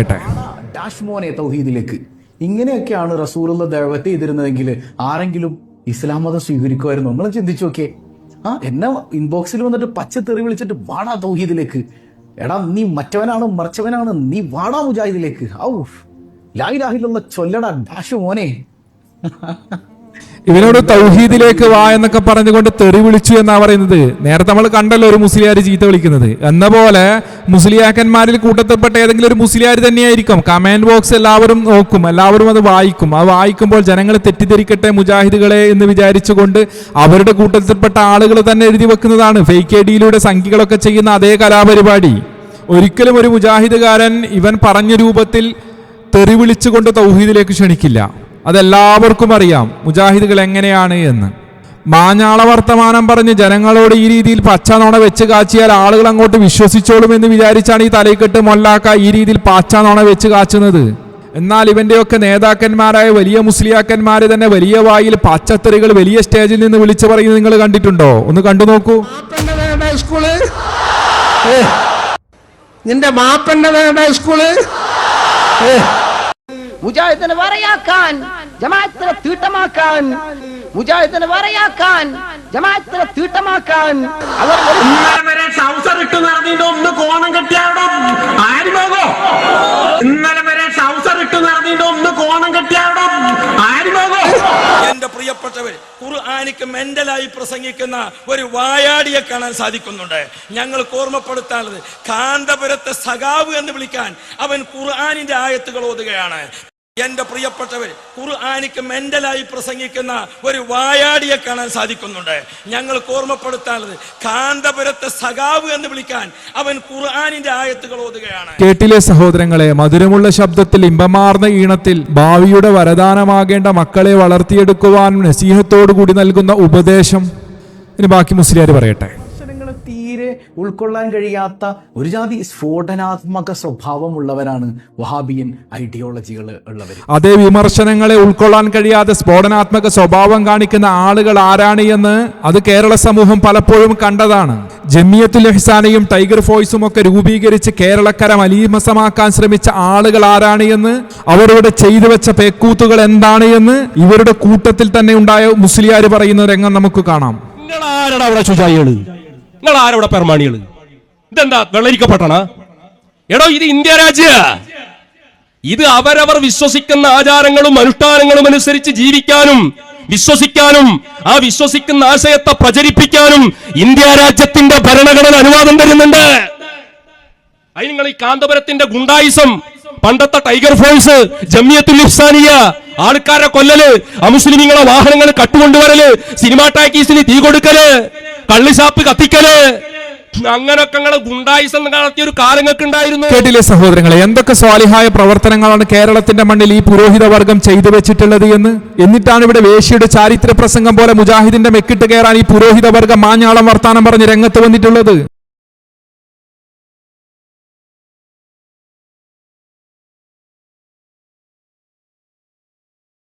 കേട്ടെ. മോനെ തൗഹീദിലേക്ക്. ഇങ്ങനെയൊക്കെയാണ് റസൂലുള്ള ദൈവത്തെ ചെയ്തിരുന്നതെങ്കിൽ ആരെങ്കിലും ഇസ്ലാം മതം സ്വീകരിക്കുമായിരുന്നു. നിങ്ങൾ ചിന്തിച്ചു നോക്കിയേ. ആ എന്നെ ഇൻബോക്സിൽ വന്നിട്ട് പച്ച തെറി വിളിച്ചിട്ട് വാടാ തൗഹീദിലേക്ക്. എടാ നീ മറ്റവനാണ് മറിച്ചവനാണ് നീ വാടാ മുജാഹിദിലേക്ക്. ഔഫ്. ലായിലാഹിലുള്ള ചൊല്ലടാ ഡാഷ് മോനെ ഇവനോട് തൗഹീദിലേക്ക് വാ എന്നൊക്കെ പറഞ്ഞുകൊണ്ട് തെറി വിളിച്ചു എന്നാ പറയുന്നത്. നേരത്തെ നമ്മൾ കണ്ടല്ലോ ഒരു മുസ്ലിയാർ ചീത്ത വിളിക്കുന്നത്. എന്ന പോലെ മുസ്ലിയാക്കന്മാരിൽ കൂട്ടത്തിൽപ്പെട്ട ഏതെങ്കിലും ഒരു മുസ്ലിയാർ തന്നെയായിരിക്കും. കമന്റ് ബോക്സ് എല്ലാവരും നോക്കും. എല്ലാവരും അത് വായിക്കും. അത് വായിക്കുമ്പോൾ ജനങ്ങൾ തെറ്റിദ്ധരിക്കട്ടെ മുജാഹിദുകളെ എന്ന് വിചാരിച്ചുകൊണ്ട് അവരുടെ കൂട്ടത്തിൽപ്പെട്ട ആളുകൾ തന്നെ എഴുതി വെക്കുന്നതാണ്. ഫേക്ക് ഐ ഡിയിലൂടെ സംഖ്യകളൊക്കെ ചെയ്യുന്ന അതേ കലാപരിപാടി. ഒരിക്കലും ഒരു മുജാഹിദുകാരൻ ഇവൻ പറഞ്ഞ രൂപത്തിൽ തെറി വിളിച്ചുകൊണ്ട് തൗഹീദിലേക്ക് ക്ഷണിക്കില്ല. അതെല്ലാവർക്കും അറിയാം മുജാഹിദുകൾ എങ്ങനെയാണ് എന്ന്. മാഞ്ഞാള വർത്തമാനം പറഞ്ഞ് ജനങ്ങളോട് ഈ രീതിയിൽ പച്ചനോണ വെച്ച് കാച്ചിയാൽ ആളുകൾ അങ്ങോട്ട് വിശ്വസിച്ചോളും എന്ന് വിചാരിച്ചാണ് ഈ തലയിക്കെട്ട് മൊല്ലാക്ക ഈ രീതിയിൽ പച്ചനോണ വെച്ച് കാച്ചുന്നത്. എന്നാൽ ഇവന്റെയൊക്കെ നേതാക്കന്മാരായ വലിയ മുസ്ലിയാക്കന്മാരെ തന്നെ വലിയ വായിൽ പച്ചത്തെറികൾ വലിയ സ്റ്റേജിൽ നിന്ന് വിളിച്ചു പറയുന്നത് നിങ്ങൾ കണ്ടിട്ടുണ്ടോ? ഒന്ന് കണ്ടു നോക്കൂ. സ്കൂൾ നിന്റെ മാപ്പന്റെ വേണ്ട സ്കൂൾ മുജാഹിദിനെ വറയാക്കാൻ ജമാഅത്തിനെ തീട്ടമാക്കാൻ മുജാഹിദിനെ വരയാക്കാൻ ജമാഅത്തിനെ തീട്ടമാക്കാൻ അവർ വരെ ട്രൗസർ ഇട്ട് നടന്നിട്ട് ഒന്ന് കോണം കെട്ടിയാടോ ആര് പോകോ? ഇന്നലെ വരെ ട്രൗസർ ഇട്ട് നടന്നിട്ട് ഒന്ന് കോണം കെട്ടിയാടോ ആര് പോകോ? എന്റെ പ്രിയപ്പെട്ടവർ ഖുർആാനിക്ക് മെന്റലായി പ്രസംഗിക്കുന്ന ഒരു വായാടിയെ കാണാൻ സാധിക്കുന്നുണ്ട്. ഞങ്ങൾ ഓർമ്മപ്പെടുത്താനുള്ളത് കാന്തപുരത്തെ സഖാവ് എന്ന് വിളിക്കാൻ അവൻ ഖുർആാനിന്റെ ആയത്തുകൾ ഓതുകയാണ്. എന്റെ പ്രിയപ്പെട്ടവർ ഖുർആാനിക്ക് മെന്റലായി പ്രസംഗിക്കുന്ന ഒരു വായാടിയെ കാണാൻ സാധിക്കുന്നുണ്ട്. ഞങ്ങൾ ഓർമ്മപ്പെടുത്താനുള്ളത് കാന്തപുരത്തെ സഖാവ് എന്ന് വിളിക്കാൻ അവൻ ഖുർആാനിന്റെ ആയത്തുകൾ ഓതുകയാണ്. കേട്ടിലെ സഹോദരങ്ങളെ മധുരമുള്ള ശബ്ദത്തിൽ ഇമ്പമാർന്ന ഈണത്തിൽ ഭാവിയുടെ വരദാനമാകേണ്ട മക്കളെ വളർത്തിയെടുക്കുവാൻ നസീഹത്തോടു കൂടി നൽകുന്ന ഉപദേശം. ഇനി ബാക്കി മുസ്ലിയാർ പറയട്ടെ. തീരെ ഉൾക്കൊള്ളാൻ കഴിയാത്ത ഒരു ജാതി സ്ഫോടനാത്മക സ്വഭാവമുള്ളവരാണ് വഹാബിയൻ ഐഡിയോളജികൾ ഉള്ളവർ അതേ വിമർശനങ്ങളെ ഉൾക്കൊള്ളാൻ കഴിയാതെ സ്ഫോടനാത്മക സ്വഭാവം കാണിക്കുന്ന ആളുകൾ ആരാണ് എന്ന് അത് കേരള സമൂഹം പലപ്പോഴും കണ്ടതാണ് ജമിയത്തുൽ ഇഹ്സാനയും ടൈഗർ ഫോഴ്സും ഒക്കെ രൂപീകരിച്ച് കേരളക്കര മലീമസമാക്കാൻ ശ്രമിച്ച ആളുകൾ ആരാണ് എന്ന് അവരുടെ ചെയ്തു വെച്ച പേക്കൂത്തുകൾ എന്താണ് എന്ന് ഇവരുടെ കൂട്ടത്തിൽ തന്നെ ഉണ്ടായ മുസ്ലിയാർ പറയുന്ന രംഗം നമുക്ക് കാണാം നിങ്ങൾ ആരാണ് അവിടെ ശുചായികൾ നിങ്ങൾ ആരവിടെ പെർമാണികൾ ഇതെന്താ വെള്ളരിക്കപ്പെട്ടണ? എടോ ഇത് ഇന്ത്യ രാജ്യ ഇത് അവരവർ വിശ്വസിക്കുന്ന ആചാരങ്ങളും അനുഷ്ഠാനങ്ങളും അനുസരിച്ച് ജീവിക്കാനും വിശ്വസിക്കാനും ആ വിശ്വസിക്കുന്ന ആശയത്തെ പ്രചരിപ്പിക്കാനും ഇന്ത്യ രാജ്യത്തിന്റെ ഭരണഘടന അനുവാദം തരുന്നുണ്ട്. അതിന് നിങ്ങൾ ഈ കാന്തപുരത്തിന്റെ ഗുണ്ടായിസം പണ്ടത്തെ ടൈഗർ ഫോഴ്സ് ജമിയത്തുൽ ഇഫ്സാനിയ ആൾക്കാരെ കൊല്ലല് അമുസ്ലിമിങ്ങളെ വാഹനങ്ങൾ കട്ടുകൊണ്ടുവരൽ സിനിമാ ടാക്കീസിന് തീ കൊടുക്കൽ. കള്ളിഷാപ്പ് കത്തിക്കൽ. അങ്ങനൊക്കെ നിങ്ങളെ ഗുണ്ടായിസം നടത്തിയ ഒരു കാലങ്ങൾക്ക് ഉണ്ടായിരുന്നു. കേട്ടില്ലേ സഹോദരങ്ങളെ? എന്തൊക്കെ സ്വാലിഹായ പ്രവർത്തനങ്ങളാണ് കേരളത്തിന്റെ മണ്ണിൽ ഈ പുരോഹിത വർഗം ചെയ്തു വെച്ചിട്ടുള്ളത് എന്ന്? എന്നിട്ടാണ് ഇവിടെ വേശിയുടെ ചാരിത്ര പ്രസംഗം പോലെ മുജാഹിദിന്റെ മെക്കിട്ട് കയറാൻ ഈ പുരോഹിത വർഗം മാഞ്ഞാളം വർത്താനം പറഞ്ഞ് രംഗത്ത് വന്നിട്ടുള്ളത്.